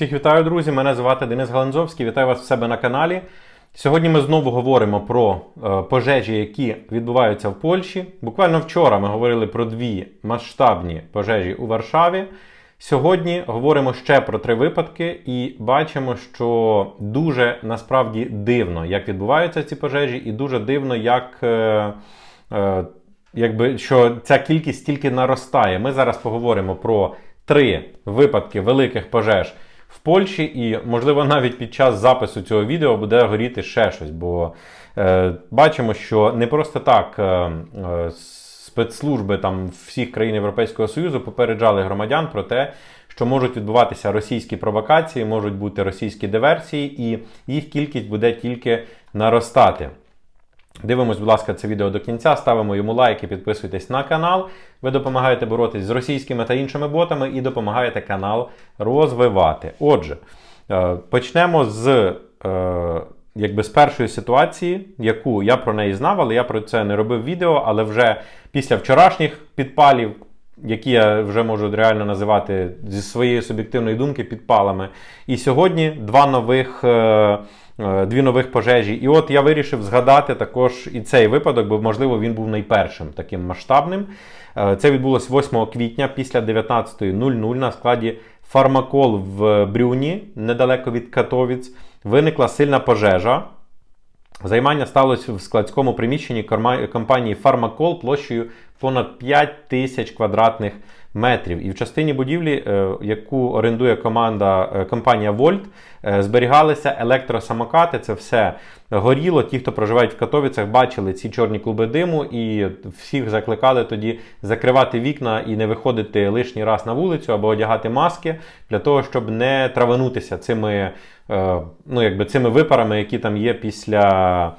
Всіх вітаю, друзі! Мене звати Денис Галанзовський. Вітаю вас в себе на каналі. Сьогодні ми знову говоримо про е, пожежі, які відбуваються в Польщі. Буквально вчора ми говорили про дві масштабні пожежі у Варшаві. Сьогодні говоримо ще про три випадки і бачимо, що дуже насправді дивно, як відбуваються ці пожежі, і дуже дивно, як. Е, е, Якби що ця кількість тільки наростає. Ми зараз поговоримо про три випадки великих пожеж в Польщі, і, можливо, навіть під час запису цього відео буде горіти ще щось. Бо е, бачимо, що не просто так е, е, спецслужби там всіх країн Європейського Союзу попереджали громадян про те, що можуть відбуватися російські провокації, можуть бути російські диверсії, і їх кількість буде тільки наростати. Дивимось, будь ласка, це відео до кінця, ставимо йому лайк і підписуйтесь на канал. Ви допомагаєте боротись з російськими та іншими ботами і допомагаєте канал розвивати. Отже, е, почнемо з е, якби з першої ситуації, яку я про неї знав, але я про це не робив відео. Але вже після вчорашніх підпалів, які я вже можу реально називати зі своєї суб'єктивної думки підпалами. І сьогодні два нових. Е, Дві нових пожежі. І от я вирішив згадати також і цей випадок, бо, можливо, він був найпершим таким масштабним. Це відбулося 8 квітня після 19.00 на складі Фармакол в Брюні, недалеко від Катовіць. Виникла сильна пожежа. Займання сталося в складському приміщенні компанії Фармакол площею понад 5 тисяч квадратних метрів. І в частині будівлі, е, яку орендує команда е, компанія Вольт, е, зберігалися електросамокати. Це все горіло. Ті, хто проживають в Катовіцях, бачили ці чорні клуби диму, і всіх закликали тоді закривати вікна і не виходити лишній раз на вулицю або одягати маски для того, щоб не траванутися цими, ну, якби цими випарами, які там є після.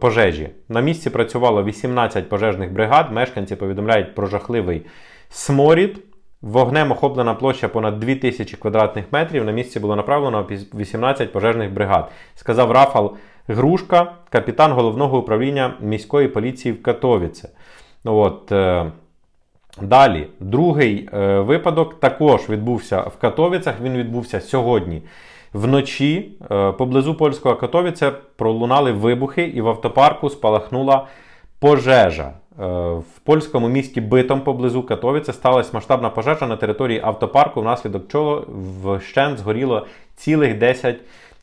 Пожежі на місці працювало 18 пожежних бригад. Мешканці повідомляють про жахливий Сморід. Вогнем охоплена площа понад 2000 квадратних метрів. На місці було направлено 18 пожежних бригад. Сказав Рафал Грушка, капітан головного управління міської поліції в Катовіце. От, е, Далі, другий е, випадок також відбувся в Катовіцях. Він відбувся сьогодні. Вночі е, поблизу польського Катовіця пролунали вибухи, і в автопарку спалахнула пожежа. Е, в польському місті Битом поблизу Катовіця сталася масштабна пожежа на території автопарку, внаслідок чого вщент згоріло цілих 10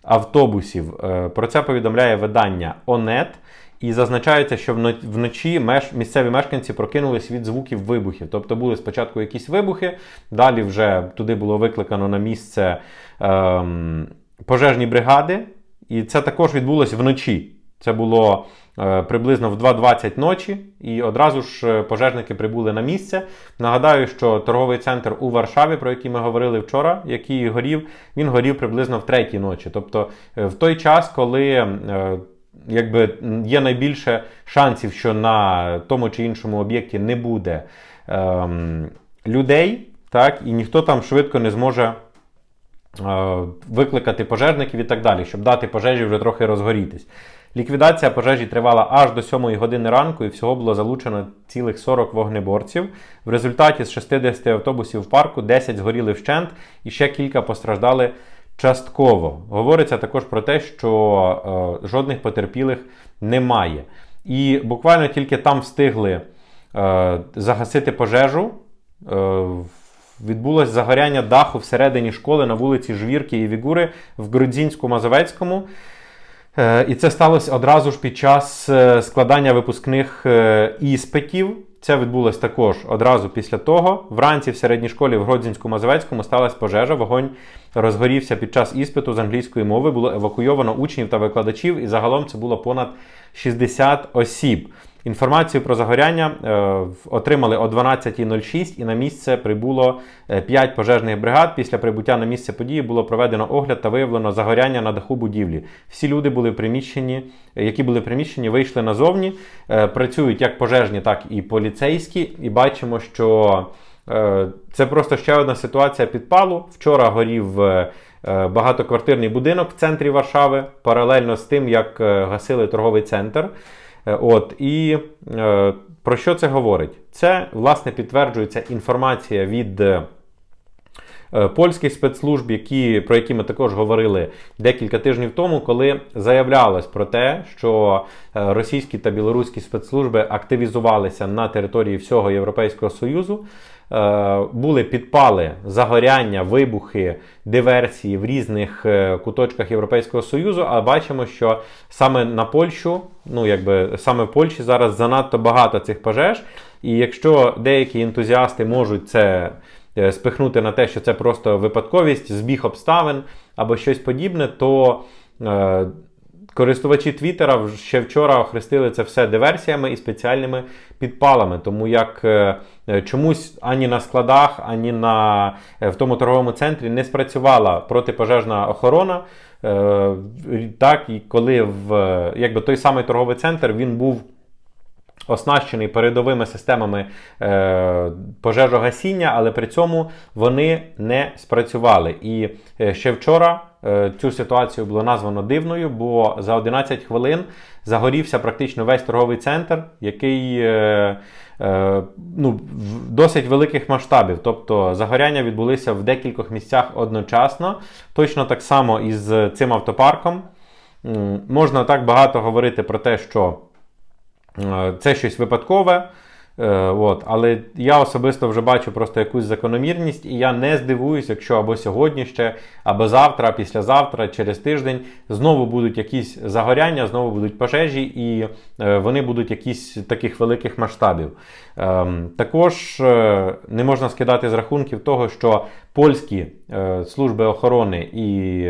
автобусів. Е, про це повідомляє видання ОНЕТ. І зазначається, що вночі місцеві мешканці прокинулись від звуків вибухів. Тобто були спочатку якісь вибухи, далі вже туди було викликано на місце ем, пожежні бригади. І це також відбулося вночі. Це було Е, приблизно в 2.20 ночі, і одразу ж е, пожежники прибули на місце. Нагадаю, що торговий центр у Варшаві, про який ми говорили вчора, який горів, він горів приблизно в третій ночі. Тобто е, в той час, коли якби, є найбільше шансів, що на тому чи іншому об'єкті не буде ем, людей, так, і ніхто там швидко не зможе. Викликати пожежників і так далі, щоб дати пожежі вже трохи розгорітись. Ліквідація пожежі тривала аж до 7 години ранку і всього було залучено цілих 40 вогнеборців. В результаті з 60 автобусів в парку 10 згоріли вщент і ще кілька постраждали частково. Говориться також про те, що е, жодних потерпілих немає. І буквально тільки там встигли е, загасити пожежу. Е, Відбулось загоряння даху всередині школи на вулиці Жвірки і Вігури в Грудзінську-Мазовецькому. Е, і це сталося одразу ж під час е, складання випускних е, іспитів. Це відбулося також одразу після того. Вранці в середній школі в Гродзінську-Мазовецькому сталася пожежа. Вогонь розгорівся під час іспиту з англійської мови. Було евакуйовано учнів та викладачів, і загалом це було понад 60 осіб. Інформацію про загоряння е, отримали о 12.06 і на місце прибуло 5 е, пожежних бригад. Після прибуття на місце події було проведено огляд та виявлено загоряння на даху будівлі. Всі люди були в приміщенні, е, які були в приміщенні, вийшли назовні. Працюють як пожежні, так і поліцейські. І бачимо, що це просто ще одна ситуація підпалу. Вчора горів. Е, багатоквартирний будинок в центрі Варшави паралельно з тим, як е, гасили торговий центр. Е, от, І е, про що це говорить? Це, власне, підтверджується інформація від е, е, спецслужб, які, про які ми також говорили декілька тижнів тому, коли заявлялось про те, що е, російські та білоруські спецслужби активізувалися на території всього Європейського Союзу. Е, Були підпали, загоряння, вибухи, диверсії в різних куточках Європейського Союзу. А бачимо, що саме на Польщу, ну якби саме в Польщі зараз занадто багато цих пожеж. І якщо деякі ентузіасти можуть це спихнути на те, що це просто випадковість, збіг обставин або щось подібне, то е, користувачі Твіттера ще вчора охрестили це все диверсіями і спеціальними підпалами. Тому як е, е, чомусь ані на складах, ані на, е, в тому торговому центрі не спрацювала протипожежна охорона. Е, так, і коли в е, якби той самий торговий центр він був оснащений передовими системами е, пожежогасіння, але при цьому вони не спрацювали. І е, ще вчора е, цю ситуацію було названо дивною, бо за 11 хвилин загорівся практично весь торговий центр, який е, е, ну, в досить великих масштабів. Тобто загоряння відбулися в декількох місцях одночасно. Точно так само і з цим автопарком. Можна так багато говорити про те, що Це щось випадкове. е, От, але я особисто вже бачу просто якусь закономірність, і я не здивуюсь, якщо або сьогодні ще, або завтра, післязавтра, через тиждень знову будуть якісь загоряння, знову будуть пожежі, і е, вони будуть якісь таких великих масштабів. Ем, Також е, не можна скидати з рахунків того, що польські е, служби охорони і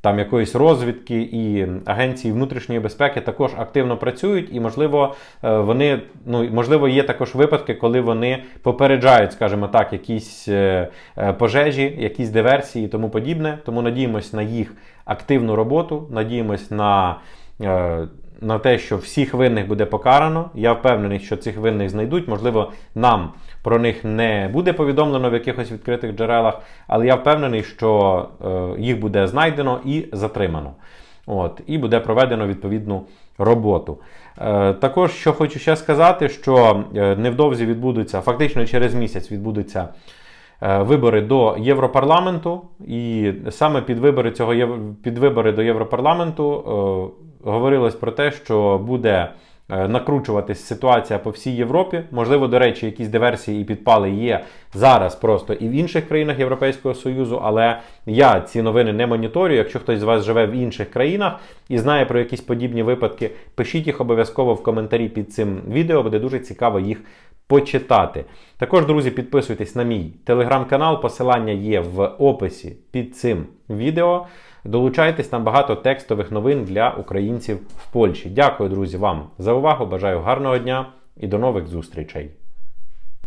там якоїсь розвідки і агенції внутрішньої безпеки також активно працюють, і можливо, е, вони ну можливо є також випадки, коли вони попереджають, скажімо так, якісь е, е, пожежі, якісь диверсії і тому подібне. Тому надіємось на їх активну роботу, надіємось на. На те, що всіх винних буде покарано. Я впевнений, що цих винних знайдуть. Можливо, нам про них не буде повідомлено в якихось відкритих джерелах, але я впевнений, що е, їх буде знайдено і затримано. От, і буде проведено відповідну роботу. Е, також що хочу ще сказати, що е, невдовзі відбудуться, фактично через місяць відбудуться. е, Вибори до Європарламенту, і саме під вибори цього під вибори до Європарламенту е, говорилось про те, що буде е, накручуватись ситуація по всій Європі. Можливо, до речі, якісь диверсії і підпали є зараз просто і в інших країнах Європейського Союзу, але я ці новини не моніторю. Якщо хтось з вас живе в інших країнах і знає про якісь подібні випадки, пишіть їх обов'язково в коментарі під цим відео, буде дуже цікаво їх почитати. Також, друзі, підписуйтесь на мій телеграм-канал, посилання є в описі під цим відео. Долучайтесь там багато текстових новин для українців в Польщі. Дякую, друзі, вам за увагу. Бажаю гарного дня і до нових зустрічей.